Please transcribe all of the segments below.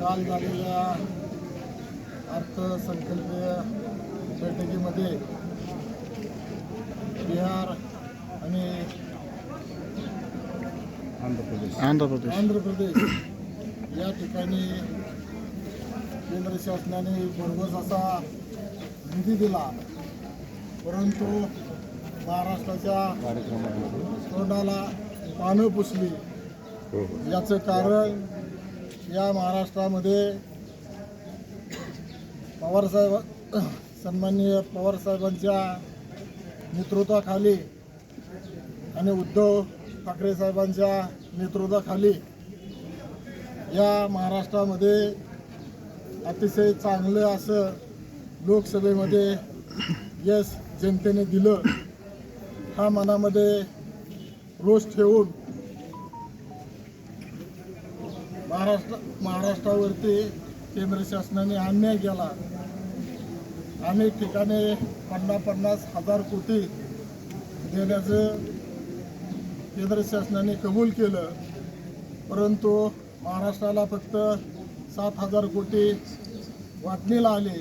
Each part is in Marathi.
काल झालेल्या अर्थसंकल्पीय बैठकीमध्ये बिहार आणि आंध्र प्रदेश. आंध्र प्रदेश. या ठिकाणी केंद्र शासनाने भरघोस असा निधी दिला. परंतु महाराष्ट्राच्या तोंडाला पानं पुसली. याचं कारण या महाराष्ट्रामध्ये पवारसाहेब सन्माननीय पवारसाहेबांच्या नेतृत्वाखाली आणि उद्धव ठाकरे साहेबांच्या नेतृत्वाखाली या महाराष्ट्रामध्ये अतिशय चांगलं असं लोकसभेमध्ये यश जनतेने दिलं. हा मनामध्ये रोष ठेवून महाराष्ट्र महाराष्ट्रावरती केंद्र शासनाने अन्याय केला. अनेक ठिकाणी पन्नास पन्नास हजार कोटी देण्याचं केंद्र शासनाने कबूल केलं. परंतु महाराष्ट्राला फक्त सात हजार कोटी वाटणीला आले.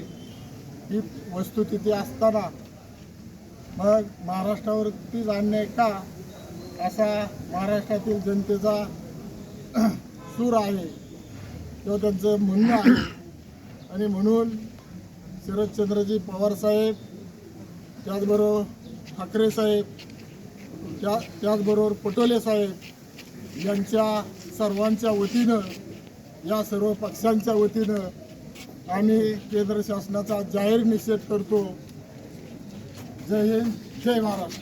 ही वस्तुस्थिती असताना. मग महाराष्ट्रावरतीच अन्याय का? असा महाराष्ट्रातील जनतेचा सूर आहे किंवा त्यांचं म्हणणं आहे. आणि म्हणून शरदचंद्रजी पवार साहेब त्याचबरोबर ठाकरे साहेब त्या त्याचबरोबर पटोले साहेब यांच्या सर्वांच्या वतीनं या सर्व पक्षांच्या वतीनं आम्ही केंद्र शासनाचा जाहीर निषेध करतो. जय हिंद जय महाराष्ट्र.